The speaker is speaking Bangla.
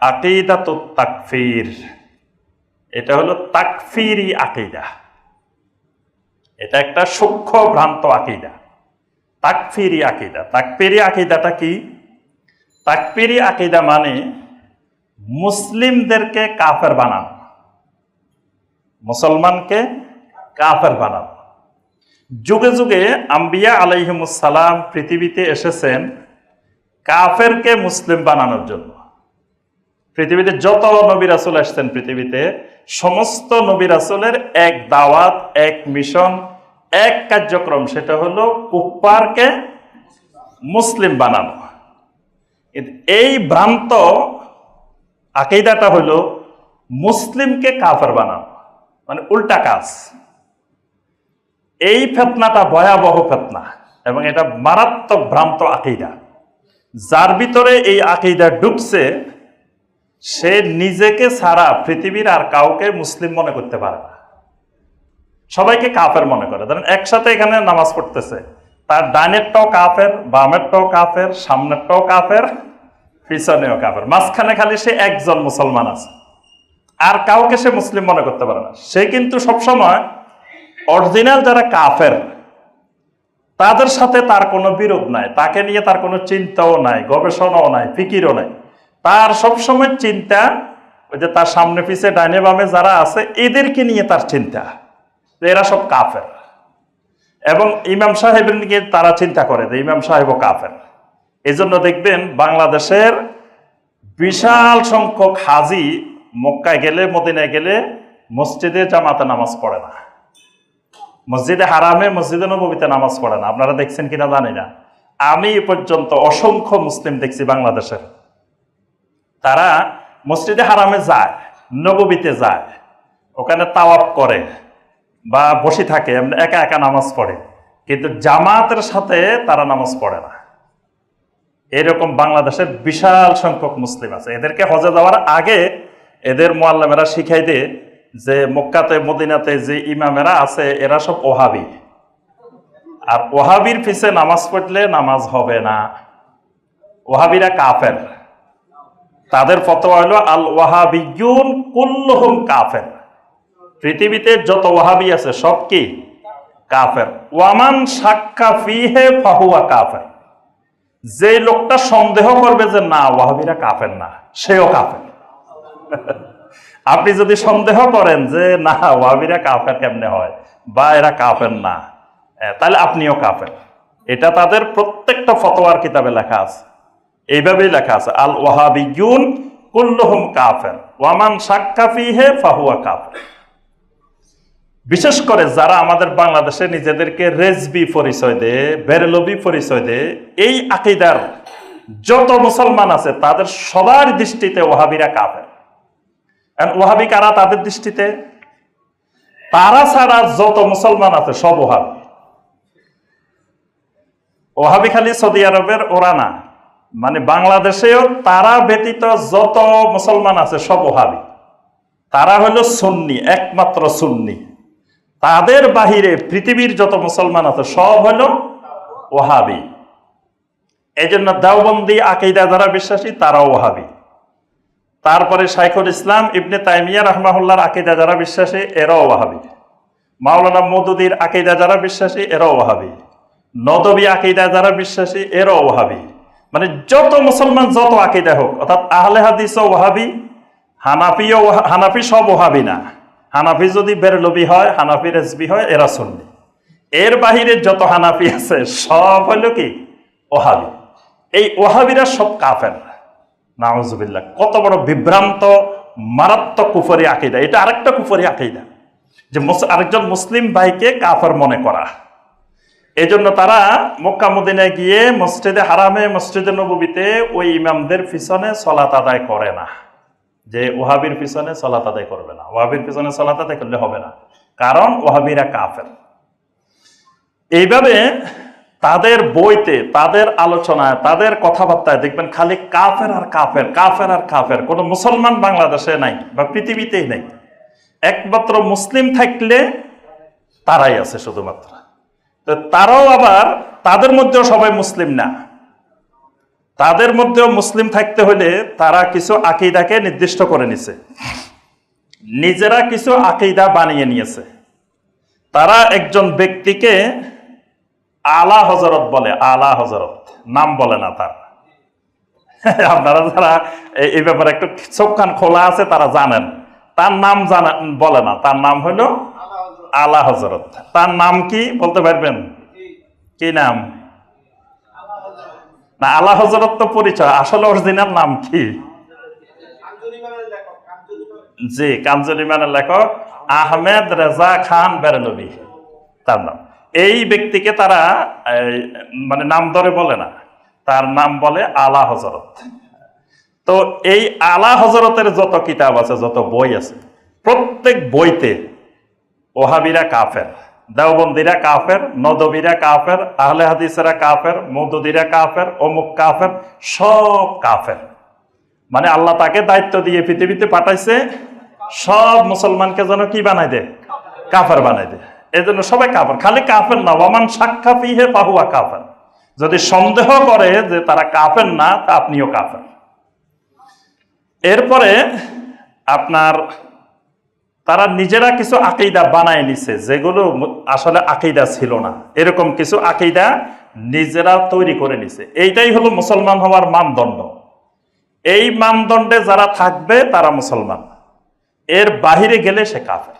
আকিদা তো তাকফির। এটা হলো তাকফিরি আকিদা এটা একটা সূক্ষ্ম ভ্রান্ত আকিদা তাকফিরি আকিদা তাকফিরি আকিদাটা কি? তাকফিরি আকিদা মানে মুসলিমদেরকে কাফের বানানো। মুসলমানকে কাফের বানানো। যুগে যুগে আম্বিয়া আলাইহিমুসালাম পৃথিবীতে এসেছেন কাফেরকে মুসলিম বানানোর জন্য। পৃথিবীতে যত নবী রাসুল আসছেন পৃথিবীতে, সমস্ত নবী রাসুলের এক দাওয়াত, এক মিশন, এক কার্যক্রম, সেটা হলো কুপ্পারকে মুসলিম বানানো। এই ভ্রান্ত আকিদাটা হলো মুসলিমকে কাফের বানানো মানে উল্টা কাজ। এই ফেতনাটা ভয়াবহ ফেতনা এবং এটা মারাত্মক ভ্রান্ত আকিদা। যার ভিতরে এই আকিদা ঢুকছে সে নিজেকে ছাড়া পৃথিবীর আর কাউকে মুসলিম মনে করতে পারে না। সবাইকে কাফের মনে করে। ধরেন একসাথে এখানে নামাজ পড়তেছে। তার ডাইনেরটাও কাফের বামেরটাও কাফের সামনেরটাও কাফের, পিছনেও কাফের। মাঝখানে খালি সে একজন মুসলমান আছে। আর কাউকে সে মুসলিম মনে করতে পারে না। সে কিন্তু সবসময় অরিজিনাল যারা কাফের, তাদের সাথে তার কোনো বিরোধ নাই। তাকে নিয়ে তার কোনো চিন্তাও নাই, গবেষণাও নাই, ফিকিরও নাই। তার সবসময় চিন্তা, ওই যে তার সামনে, পিছে ডাইনে বামে যারা আছে, এদেরকে নিয়ে তার চিন্তা। এরা সব কাফের। এবং ইমাম সাহেবের নিয়ে তারা চিন্তা করে যে ইমাম সাহেবও কাফের। এই জন্য দেখবেন বাংলাদেশের বিশাল সংখ্যক হাজি মক্কায় গেলে, মদিনায় গেলে মসজিদে জামাতে নামাজ পড়ে না। মসজিদে হারামে, মসজিদে নবীতে নামাজ পড়ে না। আপনারা দেখছেন কিনা জানি না। আমি পর্যন্ত অসংখ্য মুসলিম দেখছি বাংলাদেশের। তারা মসজিদে হারামে যায়, নববীতে যায়, ওখানে তাওয়াপ করে বা বসে থাকে একা একা নামাজ পড়ে। কিন্তু জামাতের সাথে তারা নামাজ পড়ে না। এরকম বাংলাদেশের বিশাল সংখ্যক মুসলিম আছে। এদেরকে হজে যাওয়ার আগে এদের মোয়াল্লামেরা শিখাই দে যে মক্কাতে, মদিনাতে যে ইমামেরা আছে, এরা সব ওহাবি। আর ওহাবির পিছে নামাজ পড়লে নামাজ হবে না। ওহাবিরা কাফের। তাদের ফতোয়া হলো, আল ওয়াহাবিয়ুন কুল্লুহুম কাফের। পৃথিবীতে যত ওয়াহাবি আছে সব কি? কাফের। ওয়ামান সাক্কা ফিহে ফাহুয়া কাফের। যে লোকটা সন্দেহ করবে যে, না, ওয়াহাবিরা কাফের না, সেও কাফের। আপনি যদি সন্দেহ করেন যে, না, ওয়াহাবিরা কাফের কেমনে হয়? বা, এরা কাফের না। তাহলে আপনিও কাফের। এটা তাদের প্রত্যেকটা ফতোয়ার কিতাবে লেখা আছে। এইভাবেই লেখা আছে আল ওয়াহাবিয়ুন কুল্লুহুম কাফের, ওয়ামান সাক্কা হে ফাহুয়া কাফের। বিশেষ করে যারা আমাদের বাংলাদেশে নিজেদেরকে রেজবি পরিচয় দেয়, বেরলবি পরিচয় দেয়, এই আকিদার যত মুসলমান আছে, তাদের সবার দৃষ্টিতে ওহাবিরা কাফের। ওহাবি কারা তাদের দৃষ্টিতে? তারা ছাড়া যত মুসলমান আছে, সব ওহাবি। ওহাবি খালি সৌদি আরবের ওরা না। মানে বাংলাদেশেও তারা ব্যতীত যত মুসলমান আছে, সব ওহাবি। তারা হলো সুন্নি, একমাত্র সুন্নি। তাদের বাহিরে পৃথিবীর যত মুসলমান আছে, সব হলো ওহাবি। এই জন্য দেওবন্দি আকিদা যারা বিশ্বাসী, তারাও ওহাবি। তারপরে শাইখুল ইসলাম ইবনে তাইমিয়া রহমাহুল্লাহর আকিদা যারা বিশ্বাসী, এরাও ওহাবি। মাওলানা মদুদির আকিদা যারা বিশ্বাসী, এরাও ওহাবি। নদবী আকিদা যারা বিশ্বাসী, এরাও ওহাবি। মানে যত মুসলমান, যত আকিদা হোক, অর্থাৎ আহলে হাদিসও ওহাবি হানাফিও হানাফি সব ওহাবি না। হানাফি যদি বেরলবি হয়, হানাফি রেজবি হয়, এরা সুন্নি। এর বাহিরে যত হানাফি আছে, সব হলো কি? ওহাবি এই ওহাবিরা সব কাফের। নাউজুবিল্লাহ, কত বড় বিভ্রান্ত, মারাত্মক কুফরি আকিদা। এটা আরেকটা কুফরি আকিদা। যে আরেকজন মুসলিম ভাইকে কাফের মনে করা। এই জন্য তারা মক্কা মদিনায় গিয়ে মসজিদে হারামে, মসজিদে নবীতে ওই ইমামদের পিছনে সলাত আদায় করে না। যে ওহাবির পিছনে সলাত আদায় করবে না। ওহাবির পিছনে সলাত আদায় করলে হবে না। কারণ ওহাবিরা কাফের। এইভাবে তাদের বইতে, তাদের আলোচনায়, তাদের কথাবার্তায় দেখবেন খালি কাফের আর কাফের কাফের আর কাফের। কোনো মুসলমান বাংলাদেশে নাই বা পৃথিবীতেই নাই। একমাত্র মুসলিম থাকলে তারাই আছে শুধুমাত্র। তারাও আবার তাদের মধ্যেও সবাই মুসলিম না। তাদের মধ্যেও মুসলিম থাকতে হলে তারা কিছু আকিদাকে নির্দিষ্ট করে নিছে। নিজেরা কিছু আকিদা বানিয়ে নিয়েছে। তারা একজন ব্যক্তিকে আলা হজরত বলে, আলা হজরত নাম বলে না তার। আপনারা যারা এই- ব্যাপারে একটু চোখ খোলা আছে তারা জানেন। তার নাম জানা বলে না। তার নাম হলো আলা হজরত তার নাম কি বলতে পারবেন? কি? নাম? না আলা হজরত তো পরিচয়। আসলে অরিজিনাল নাম কি? জি কাঞ্জলিমানের লেখক আহমেদ রেজা খান বেরলবি তার নাম। এই ব্যক্তিকে তারা মানে নাম ধরে বলে না। তার নাম বলে আলা হজরত তো এই আলা হজরতের যত কিতাব আছে যত বই আছে প্রত্যেক বইতে ওহাবিরা কাফের, দেওবন্দিরা কাফের, নদবীরা কাফের, আহলে হাদিসেরা কাফের, মৌদুদিরা কাফের, অমুক কাফের, সব কাফের। মানে আল্লাহ তাকে দায়িত্ব দিয়ে পৃথিবীতে পাঠাইছে, সব মুসলমানকে যেন কি বানাই দে কাফের বানাই দে এই জন্য সবাই কাফের, খালি কাফের না ওমান সাক্ষা পিহে পাহুয়া কাফের। যদি সন্দেহ করে যে তারা কাফের না, তা আপনিও কাফের। এরপরে আপনার তারা নিজেরা কিছু আকিদা বানায় নিছে, যেগুলো আসলে আকিদা ছিল না। এরকম কিছু আকিদা নিজেরা তৈরি করে নিছে। এইটাই হলো মুসলমান হওয়ার মানদণ্ড। এই মানদণ্ডে যারা থাকবে, তারা মুসলমান। এর বাহিরে গেলে সে কাফের।